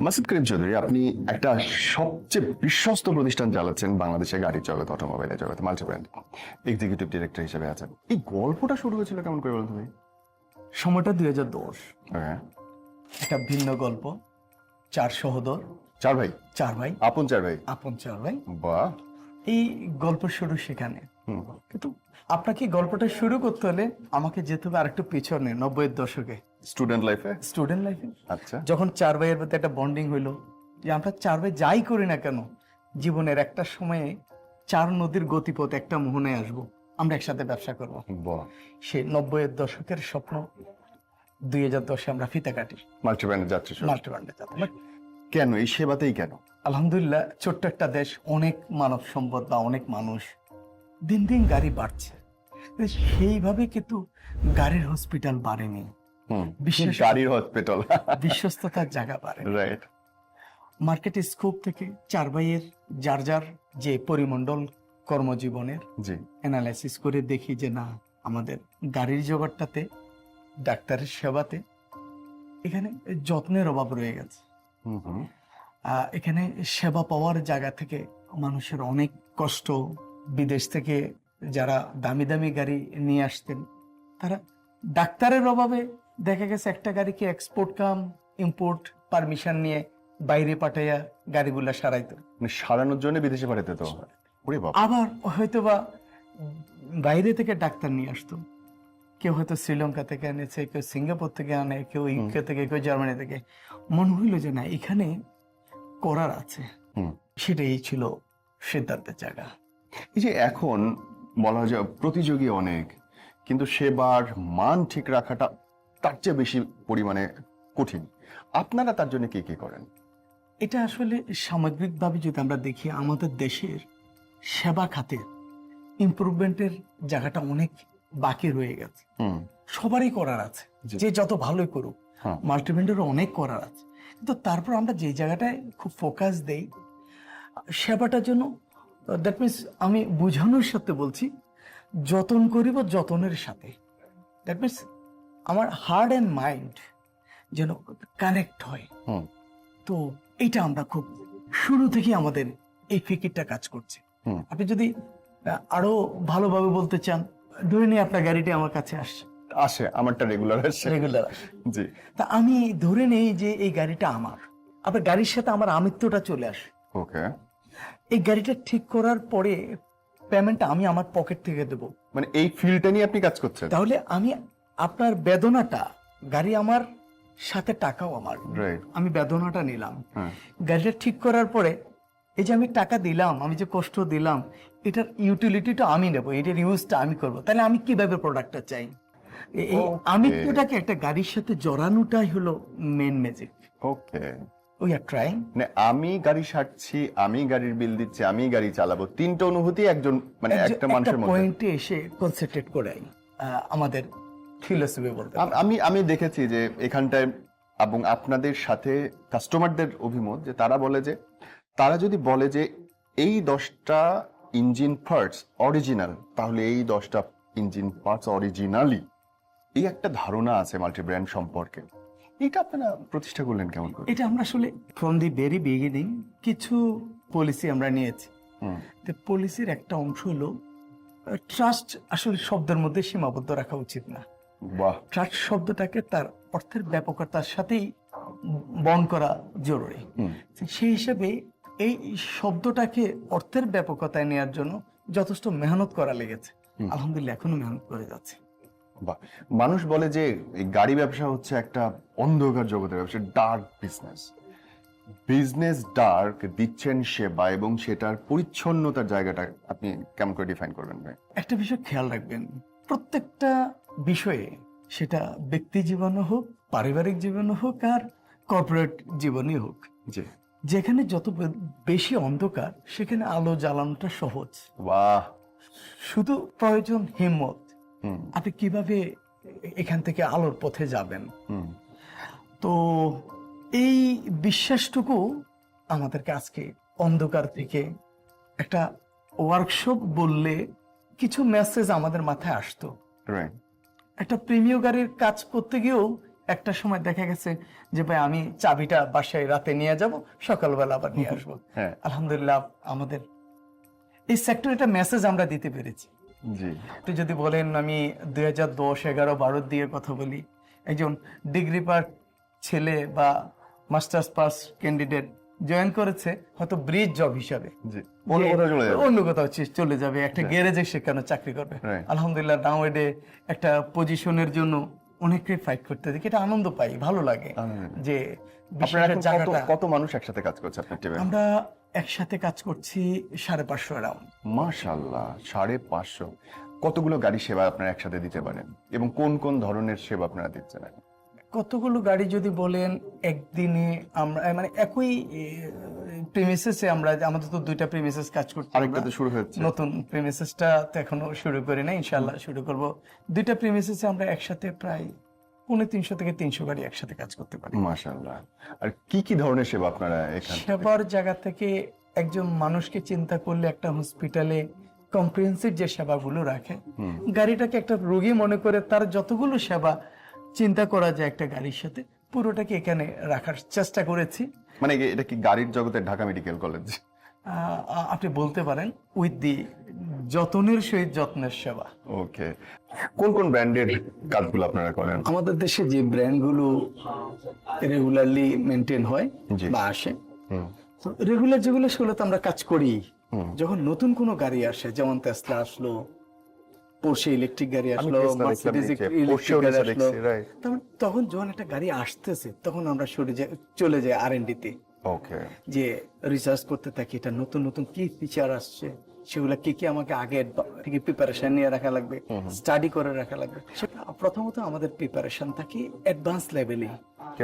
মাসুদ করিম চৌধুরী আপনি একটা সবচেয়ে বিশ্বস্ত প্রতিষ্ঠান চালাচ্ছেন বাংলাদেশের গাড়ি জগৎ অটোমোবাইলের জগৎ মাল্টি ব্র্যান্ড এক্সিকিউটিভ ডিরেক্টর হিসেবে আছেন। এই গল্পটা শুরু হয়েছিল কেমন করে বলতে ভাই? সময়টা দুই হাজার দশ। হ্যাঁ একটা ভিন্ন গল্প। চার সহোদর। চার ভাই? চার ভাই। আপন চার ভাই? আপন চার ভাই। বাহ। এই গল্প শুরু সেখানে। কিন্তু আপনাকে গল্পটা শুরু করতে হলে আমাকে যেতে হবে আরেকটু পিছনে নব্বইয়ের দশকে। স্টুডেন্ট লাইফে স্টুডেন্ট লাইফে আচ্ছা। যখন চার ভাইয়ের মধ্যে একটা বন্ডিং হইল যে আমরা চার ভাই যাই করি না কেন জীবনের একটা সময়ে চার নদীর গতিপথ একটা মোহনায় আসব আমরা একসাথে ব্যবসা করব। সেই নব্বইয়ের দশকের স্বপ্ন দুই হাজার দশে আমরা ফিতা কাটি। মাল্টি ব্র্যান্ডে যাচ্ছে শুরু। মাল্টিব্র্যান্ডে যাব কেন? এই সেবাতেই কেন? আলহামদুলিল্লাহ ছোট্ট একটা দেশ অনেক মানব সম্পদ বা অনেক মানুষ দিন দিন গাড়ি বাড়ছে। সেইভাবে কিন্তু গাড়ির হসপিটাল বাড়েনি। গাড়ির হসপিটাল বিশ্বস্ততার জায়গা বাড়ে রাইট মার্কেট স্কোপ থেকে চার ভাইয়ের যার যার যে পরিমণ্ডল কর্মজীবনের জি। অ্যানালাইসিস করে দেখি যে না আমাদের গাড়ির জগৎটাতে ডাক্তারের সেবাতে এখানে যত্নের অভাব রয়ে গেছে। এখানে সেবা পাওয়ার জায়গা থেকে মানুষের অনেক কষ্ট। বিদেশ থেকে যারা দামি দামি গাড়ি নিয়ে আসতেন তারা ডাক্তারের অভাবে দেখা গেছে একটা গাড়িকে এক্সপোর্ট কাম ইম্পোর্ট পারমিশন নিয়ে বাইরে পাঠাইয়া গাড়িগুলা সারাইতো। মানে সারানোর জন্য বিদেশে পাঠাতে তো? ওরে বাবা। আবার হয়তোবা বাইরে থেকে ডাক্তার নিয়ে আসতো। কেউ হয়তো শ্রীলঙ্কা থেকে এনেছে কেউ সিঙ্গাপুর থেকে আনে কেউ ইউকে থেকে কেউ জার্মানি থেকে। মনে হইল যে না এখানে করার আছে। সেটাই ছিল সিদ্ধান্তের জায়গা। এই যে এখন বলা যায় প্রতিযোগী অনেক কিন্তু সেবার মান ঠিক রাখাটা তার চেয়ে বেশি পরিমাণে কঠিন। আপনারা তার জন্য কি কি করেন? এটা আসলে সামগ্রিকভাবে যদি আমরা দেখি আমাদের দেশের সেবা খাতে ইমপ্রুভমেন্টের জায়গাটা অনেক বাকি রয়ে গেছে। সবারই করার আছে। যে যত ভালোই করুক হ্যাঁ। মাল্টিভেন্ডারও অনেক করার আছে। কিন্তু তারপর আমরা যে জায়গাটায় খুব ফোকাস দেই সেবাটার জন্য দ্যাট মিনস আমি বোঝানোর সাথে বলছি যতন করিব যতনের সাথে। দ্যাট মিনস আমার হার্ট অ্যান্ড মাইন্ড যেন কানেক্ট হয়। হুম। তো এইটা আমরা খুব শুরু থেকেই আমাদের এই ফিকিরটা কাজ করছে। আপনি যদি আরও ভালোভাবে বলতে চান ধরে নিয়ে আপনার গাড়িটি আমার কাছে আসছে। আসে আমারটা রেগুলার আসে। রেগুলার জি। তা আমি ধরে নেই যে এই গাড়িটা আমার। আপনার গাড়ির সাথে আমার আমিত্বটা চলে আসে। ওকে। এই গাড়িটা ঠিক করার পরে পেমেন্টটা আমি আমার পকেট থেকে দেব। মানে এই ফিল্ডটা নিয়ে আপনি কাজ করছেন? তাহলে আমি আপনার বেদনাটা গাড়ি আমার সাথে টাকাও আমার। আমি বেদনাটা নিলাম। হ্যাঁ। গাড়িটা ঠিক করার পরে এই যে আমি টাকা দিলাম আমি যে কষ্ট দিলাম এটার ইউটিলিটিটা আমি নেব এটার ইউজটা আমি করব। তাহলে আমি কীভাবে প্রোডাক্টটা চাই? এই Okay. আমিত্বটাকে একটা গাড়ির সাথে জড়ানোটাই হলো main magic okay we are trying মানে আমি গাড়ি সারছি আমি গাড়ির বিল দিচ্ছি আমি গাড়ি চালাবো তিনটা অনুভূতি একজন মানে একটা মানুষের মধ্যে। পয়েন্টে এসে কনসেন্ট্রেট করে আমাদের ফিলোসফি বলতে আমি আমি দেখেছি যে এখানটায় এবং আপনাদের সাথে কাস্টমারদের অভিমত যে তারা বলে যে তারা যদি বলে যে এই দশটা ইঞ্জিন পার্টস অরিজিনাল তাহলে এই দশটা ইঞ্জিন পার্টস অরিজিনালি এই একটা ধারণা আছে মাল্টি ব্র্যান্ড সম্পর্কে। এটা আপনারা প্রতিষ্ঠা করলেন কেমন করে? এটা আমরা আসলে ফ্রম দি ভেরি বিগিনিং কিছু পলিসি আমরা নিয়েছি। হুম, তো পলিসির একটা অংশ হলো ট্রাস্ট আসলে শব্দের মধ্যে সীমাবদ্ধ রাখা উচিত না। ট্রাস্ট শব্দটাকে তার অর্থের ব্যাপকতার সাথেই বন করা জরুরি। সেই হিসেবে এই শব্দটাকে অর্থের ব্যাপকতায় নেওয়ার জন্য যথেষ্ট মেহনত করা লেগেছে। হুম। আলহামদুলিল্লাহ এখনও মেহনত করে যাচ্ছে। মানুষ বলে যে এই গাড়ি ব্যবসা হচ্ছে একটা অন্ধকার জগতের ব্যবসা ডার্ক বিজনেস। বিজনেস ডার্ক দিচ্ছেন সেবা এবং সেটার পরিচ্ছন্নতার জায়গাটা আপনি কেমন করে ডিফাইন করবেন ভাই? একটা বিষয় খেয়াল রাখবেন প্রত্যেকটা বিষয়ে সেটা ব্যক্তি জীবনে হোক পারিবারিক জীবনে হোক আর কর্পোরেট জীবনে হোক। জি। যেখানে যত বেশি অন্ধকার সেখানে আলো জ্বালানোটা সহজ। বাহ! শুধু প্রয়োজন হিম্মত। আপনি কীভাবে এখান থেকে আলোর পথে যাবেন? তো এই বিশ্বাসটুকু আমাদেরকে আজকে অন্ধকার থেকে একটা ওয়ার্কশপ বললে কিছু মেসেজ আমাদের মাথায় আসতো। রাইট একটা প্রিমিয় গাড়ির কাজ করতে গিয়েও একটা সময় দেখা গেছে যে ভাই আমি চাবিটা বাসায় রাতে নিয়ে যাব সকালবেলা আবার নিয়ে আসব। হ্যাঁ। আলহামদুলিল্লাহ আমাদের এই সেক্টরে একটা মেসেজ আমরা দিতে পেরেছি। তো যদি বলেন আমি দুই হাজার দশ এগারো বারো দিয়ে কথা বলি। একজন ডিগ্রি পার ছেলে বা মাস্টার্স পাস ক্যান্ডিডেট জয়েন করেছে হয়তো ব্রিজ জব হিসাবে। অন্য কোথাও চলে যাবে। অন্য কোথাও চলে যাবে একটা গ্যারেজে সে কেন চাকরি করবে. আলহামদুলিল্লাহ নাওয়েডে একটা পজিশনের জন্য অনেকেই ফাইট করতে দেখি এটা আনন্দ পাই ভালো লাগে যে কত মানুষ একসাথে কাজ করছে আপনার টিমে আমরা একসাথে কাজ করছি সাড়ে পাঁচশো অ্যারাউন্ড মাশাল্লাহ সাড়ে পাঁচশো। কতগুলো গাড়ি সেবা আপনারা একসাথে দিতে পারেন? এবং কোন কোন ধরনের সেবা আপনারা দিচ্ছেন? কতগুলো গাড়ি যদি বলেন একদিনে আমরা মানে একই প্রিমিসেসে আমরা আমাদের তো দুইটা প্রিমিসেস কাজ করতে আরেকটা তো শুরু হচ্ছে নতুন প্রিমিসেসটা তো এখনও শুরু করি না ইনশাল্লাহ শুরু করব। দুইটা প্রিমিসেসে আমরা একসাথে প্রায় পৌনে তিনশো থেকে তিনশো গাড়ি একসাথে কাজ করতে পারি। মাশাল্লাহ আর কি কি ধরনের সেবা আপনারা এখানে সেবার জায়গা থেকে একজন মানুষকে চিন্তা করলে একটা হসপিটালে কম্প্রিহেন্সিভ যে সেবাগুলো রাখে গাড়িটাকে একটা রোগী মনে করে তার যতগুলো সেবা চিন্তা করা যায় একটা গাড়ির সাথে। পুরোটাকে এখানে রাখার চেষ্টা করেছি। মানে এটা কি গাড়ির জগতের ঢাকা মেডিকেল কলেজ? আহ, আপনি বলতে পারেন উইথ দি যতনের সহিত যত্নের সেবা। ওকে। কোন কোন ব্র্যান্ডের কাজগুলো আপনারা করেন? আমাদের দেশে যে ব্র্যান্ডগুলো রেগুলারলি মেনটেন হয়। বা আসে রেগুলার যেগুলো সেগুলো তো আমরা কাজ করি। যখন নতুন কোনো গাড়ি আসে যেমন তেসলা আসলো পোর্শে ইলেকট্রিক গাড়ি আসলো মার্সিডিজ ইলেকট্রিক গাড়ি আসলো। তখন তখন যখন একটা গাড়ি আসতেছে তখন আমরা সরে যাই চলে যাই আর তে। ওকে যে রিসার্চ করতে থাকি এটা নতুন নতুন কি ফিচার আসছে সেগুলো কি কি আমাকে আগে থেকে প্রিপারেশন নিয়ে রাখা লাগবে স্টাডি করে রাখা লাগবে। সেটা প্রথমত আমাদের প্রিপারেশন থাকে অ্যাডভান্স লেভেলে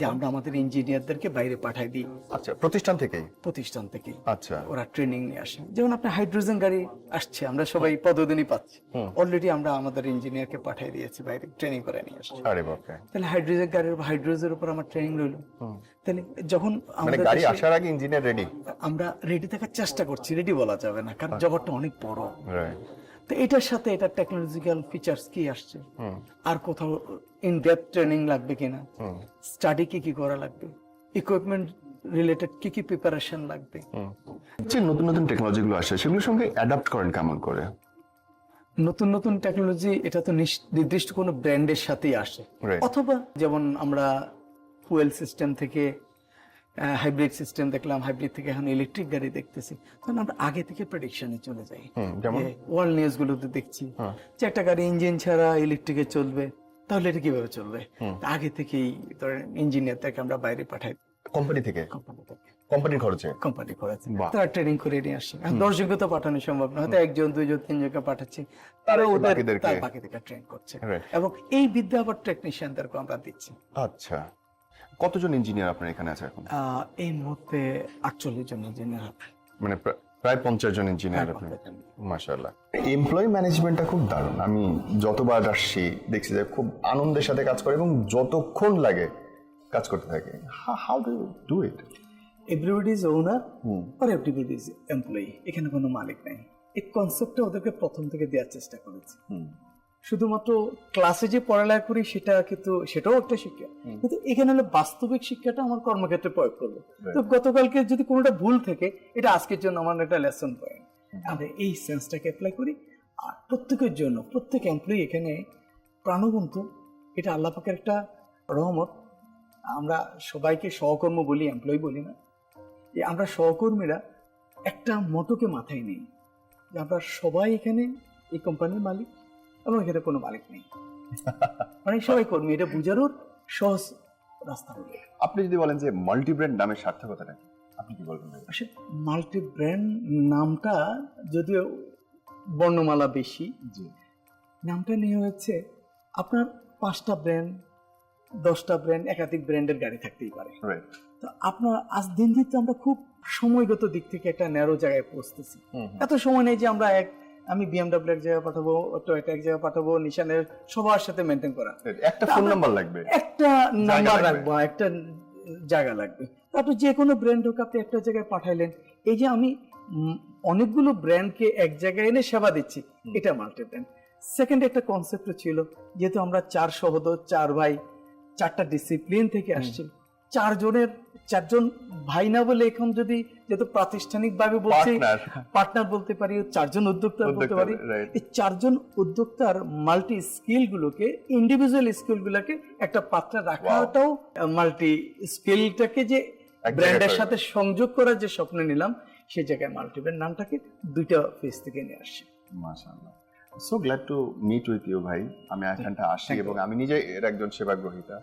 যে আমরা আমাদের ইঞ্জিনিয়ারদেরকে বাইরে পাঠাই দিই। আচ্ছা প্রতিষ্ঠান থেকেই? প্রতিষ্ঠান থেকে আচ্ছা। ওরা ট্রেনিং নিয়ে আসে। যেমন আপনার হাইড্রোজেন গাড়ি আসছে আমরা সবাই পদদিনই পাচ্ছি। অলরেডি আমরা আমাদের ইঞ্জিনিয়ারকে পাঠিয়ে দিয়েছি বাইরে ট্রেনিং করে নিয়ে আসছি। আরে বাপরে। তাহলে হাইড্রোজেন গাড়ির হাইড্রোজের উপর আমার ট্রেনিং রইল। তাহলে যখন মানে আমাদের গাড়ি আসার আগে ইঞ্জিনিয়ার রেডি আমরা রেডি থাকার চেষ্টা করছি রেডি বলা যাবে না কারণ জগৎটা অনেক বড়। রাইট তো এটার সাথে এটা টেকনোলজিক্যাল ফিচার্স কি আসছে? আর কোথাও ইন ডেপথ ট্রেনিং লাগবে কিনা হুম। স্টাডি কি কি করা লাগবে? ইকুইপমেন্ট রিলেটেড কি কি প্রিপারেশন লাগবে? যে নতুন নতুন টেকনোলজি গুলো আসে সেগুলোর সঙ্গে অ্যাডাপ্ট করেন কেমন করে? নতুন নতুন টেকনোলজি এটা তো নির্দিষ্ট কোনো ব্র্যান্ডের সাথেই আসে। অথবা যেমন আমরা ফুয়েল সিস্টেম থেকে হাইব্রিড সিস্টেম দেখলাম হাইব্রিড থেকে এখন ইলেকট্রিক গাড়ি দেখতেছি। তখন আমরা আগে থেকে প্রেডিকশনে চলে যাই। ওয়ার্ল্ড নিউজ গুলোতে দেখছি। হ্যাঁ। যে একটা গাড়ি ইঞ্জিন ছাড়া ইলেকট্রিকে চলবে তাহলে এটা কীভাবে চলবে? আগে থেকেই ধরেন ইঞ্জিনিয়ারদেরকে আমরা বাইরে পাঠাই। কোম্পানি থেকে? কোম্পানি থেকে। কোম্পানির খরচে? কোম্পানি বাহ। তারা ট্রেনিং করে নিয়ে আসছে। এখন দশ জনকে তো পাঠানো সম্ভব না। হয়তো একজন দুইজন তিনজনকে পাঠাচ্ছে। তারা ওদের বাকিদেরকে- ট্রেন করছে। এবং এই বিদ্যা আবার টেকনিশিয়ানদেরকে আমরা দিচ্ছি। আচ্ছা। কতজন ইঞ্জিনিয়ার আপনার এখানে আছে এখন? এই মুহূর্তে আটচল্লিশ জন ইঞ্জিনিয়ার মানে প্রা- প্রায় পঞ্চাশ জন ইঞ্জিনিয়ার আপনি মাশাল্লাহ এমপ্লয়ি ম্যানেজমেন্টটা খুব দারুণ। আমি যতবার আসছি দেখছি যে খুব আনন্দের সাথে কাজ করে এবং যতক্ষণ লাগে কাজ করতে থাকে। How do do it everybody is owner R everybody is employee এখানে কোনো মালিক নাই। এই কনসেপ্টটা ওদেরকে প্রথম থেকে দেওয়ার চেষ্টা করেছি। শুধুমাত্র ক্লাসে যে পড়ালেখা করি সেটা কিন্তু সেটাও একটা শিক্ষা। কিন্তু এখানে হলো বাস্তবিক শিক্ষাটা আমার কর্মক্ষেত্রে প্রয়োগ করব। তো গতকালকে যদি কোনোটা ভুল থেকে এটা আজকের জন্য আমার একটা লেসন পয়েন্ট আমরা এই সেন্সটাকে অ্যাপ্লাই করি আর প্রত্যেকের জন্য প্রত্যেক এমপ্লয়ি এখানে প্রাণবন্ত। এটা আল্লাহ পাকের একটা রহমত। আমরা সবাইকে সহকর্ম বলি এমপ্লয়ি বলি না। যে আমরা সহকর্মীরা একটা মোটোকে মাথায় নেই যে আমরা সবাই এখানে এই কোম্পানির মালিক। এবং এখানে কোনো মালিক নেই। মানে সবাই কর্মী এটা বুঝারও সহজ রাস্তা হবে আপনি যদি বলেন যে মাল্টি ব্র্যান্ড নামের সার্থকতাটা? আপনি কি বলবেন আসলে মাল্টি ব্র্যান্ড নামটা যদিও বর্ণমালা বেশি জি। নামটা নিয়ে হচ্ছে আপনার পাঁচটা ব্র্যান্ড দশটা ব্র্যান্ড একাধিক ব্র্যান্ডের গাড়ি থাকতেই পারে। তো আপনার আজ দিন দিন তো আমরা খুব সময়গত দিক থেকে একটা ন্যারো জায়গায় পৌঁছতেছি। এত সময় নেই যে আমরা এক আমি বিএমডাব্লিউ এক জায়গায় পাঠাবো টয়োটা এক জায়গায় পাঠাবো নিশানের সবার সাথে মেনটেন করা। একটা ফোন নাম্বার লাগবে। একটা নাম্বার লাগবে। রাখব একটা জায়গা লাগবে। তারপর যে কোনো ব্র্যান্ড হোক আপনি একটা জায়গায় পাঠাইলেন। এই যে আমি অনেকগুলো ব্র্যান্ডকে এক জায়গায় এনে সেবা দিচ্ছি এটা মাল্টি ব্র্যান্ড সেকেন্ড একটা কনসেপ্ট ছিল যেহেতু আমরা চার সহোদর চার ভাই চারটা ডিসিপ্লিন থেকে আসছে। চারজনের চারজন ভাই না বলে এখন যদি যেহেতু প্রাতিষ্ঠানিক ভাবে বলছি পার্টনার পার্টনার বলতে পারি চারজন উদ্যোক্তা বলতে পারি এই চারজন উদ্যোক্তার মাল্টি স্কিল গুলোকে ইন্ডিভিজুয়াল স্কিল গুলোকে একটা পাত্রে রাখাটাও মাল্টি স্কিলটাকে যে ব্র্যান্ডের সাথে সংযোগ করার যে স্বপ্ন নিলাম সেই জায়গায় মাল্টি ব্র্যান্ড নামটাকে দুইটা ফেস থেকে নিয়ে আসছি। মাশাআল্লাহ। So glad to meet with you ভাই। আমি এখানটা আসি এবং আমি নিজে এর একজন সেবা গ্রহীতা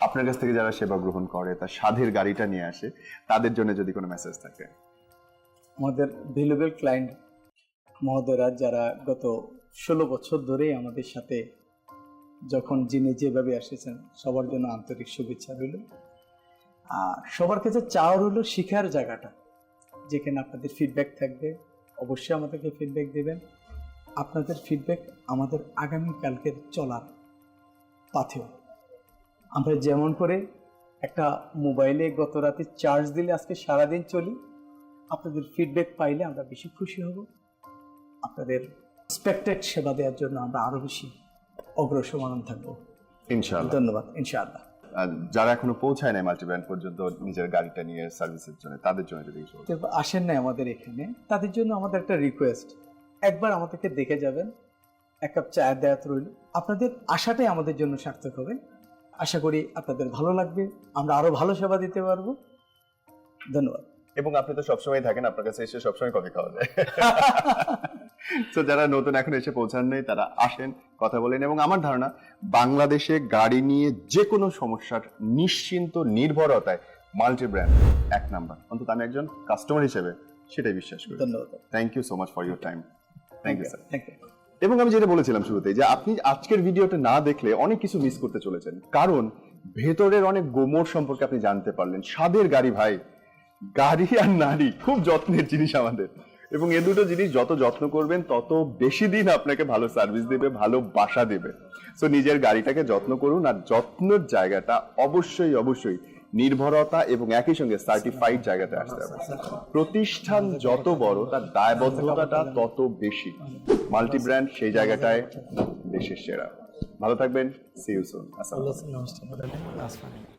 আপনার কাছ থেকে যারা সেবা গ্রহণ করে, তার স্বাদের গাড়িটা নিয়ে আসে, তাদের জন্য যদি কোনো মেসেজ থাকে। আমাদের ভ্যালুয়েবল ক্লায়েন্ট মহোদয়রা, যারা গত ষোলো বছর ধরেই আমাদের সাথে, যখন যিনি যেভাবে এসেছেন, সবার জন্য আন্তরিক শুভেচ্ছা রইল। আর সবার কাছে চাওয়ার হলো শিখার জায়গাটা, যেখানে আপনাদের ফিডব্যাক থাকবে। অবশ্যই আমাদেরকে ফিডব্যাক দেবেন। আপনাদের ফিডব্যাক আমাদের আগামীকালকের চলার পাথেও। আমরা যেমন করে একটা মোবাইলে গত রাতে চার্জ দিলে আজকে সারাদিন চলি আপনাদের ফিডব্যাক পাইলে আমরা বেশি খুশি হব। আপনাদের এক্সপেক্টেড সেবা দেওয়ার জন্য আমরা আরও বেশি অগ্রসরমান থাকব। ইনশাআল্লাহ। ধন্যবাদ ইনশাআল্লাহ। যারা এখনও পৌঁছায় নাই মাল্টি ব্র্যান্ড পর্যন্ত নিজের গাড়িটা নিয়ে সার্ভিসের জন্য তাদের জন্য যদি কিছু আসেন নাই আমাদের এখানে তাদের জন্য আমাদের একটা রিকোয়েস্ট একবার আমাদেরকে দেখে যাবেন এক কাপ চায়ের দেয়াত রইল। আপনাদের আশাটাই আমাদের জন্য সার্থক হবে। আশা করি আপনাদের ভালো লাগবে। আমরা আরও ভালো সেবা দিতে পারব। ধন্যবাদ। এবং আপনি তো সবসময় থাকেন আপনার কাছে এসে সবসময় কফি খাওয়া যায়। তো যারা নতুন এখন এসে পৌঁছান নেই তারা আসেন কথা বলেন। এবং আমার ধারণা বাংলাদেশে গাড়ি নিয়ে যে কোনো সমস্যার নিশ্চিন্ত নির্ভরতায় মাল্টি ব্র্যান্ড এক নাম্বার। অন্তত আমি একজন কাস্টমার হিসেবে সেটাই বিশ্বাস করি। ধন্যবাদ। Thank you so much for your time thank you sir thank you এবং আমি যেটা বলেছিলাম শুরুতে যে আপনি আজকের ভিডিওটা না দেখলে অনেক কিছু মিস করতে চলেছেন। কারণ ভেতরের অনেক গোমর সম্পর্কে আপনি জানতে পারলেন। স্বাদের গাড়ি ভাই, গাড়ি আর নারী খুব যত্নের জিনিস আমাদের। এবং এ দুটো জিনিস যত যত্ন করবেন, তত বেশি দিন আপনাকে ভালো সার্ভিস দেবে, ভালো বাসা দেবে। সো নিজের গাড়িটাকে যত্ন করুন আর যত্নের জায়গাটা অবশ্যই অবশ্যই নির্ভরতা এবং একই সঙ্গে সার্টিফাইড জায়গাতে আসতে হবে। প্রতিষ্ঠান যত বড় তার দায়বদ্ধতাটা তত বেশি। মাল্টি ব্র্যান্ড সেই জায়গাটায় দেশের সেরা। ভালো থাকবেন। সিউসুন ইউ আসসালাম নমস্কার।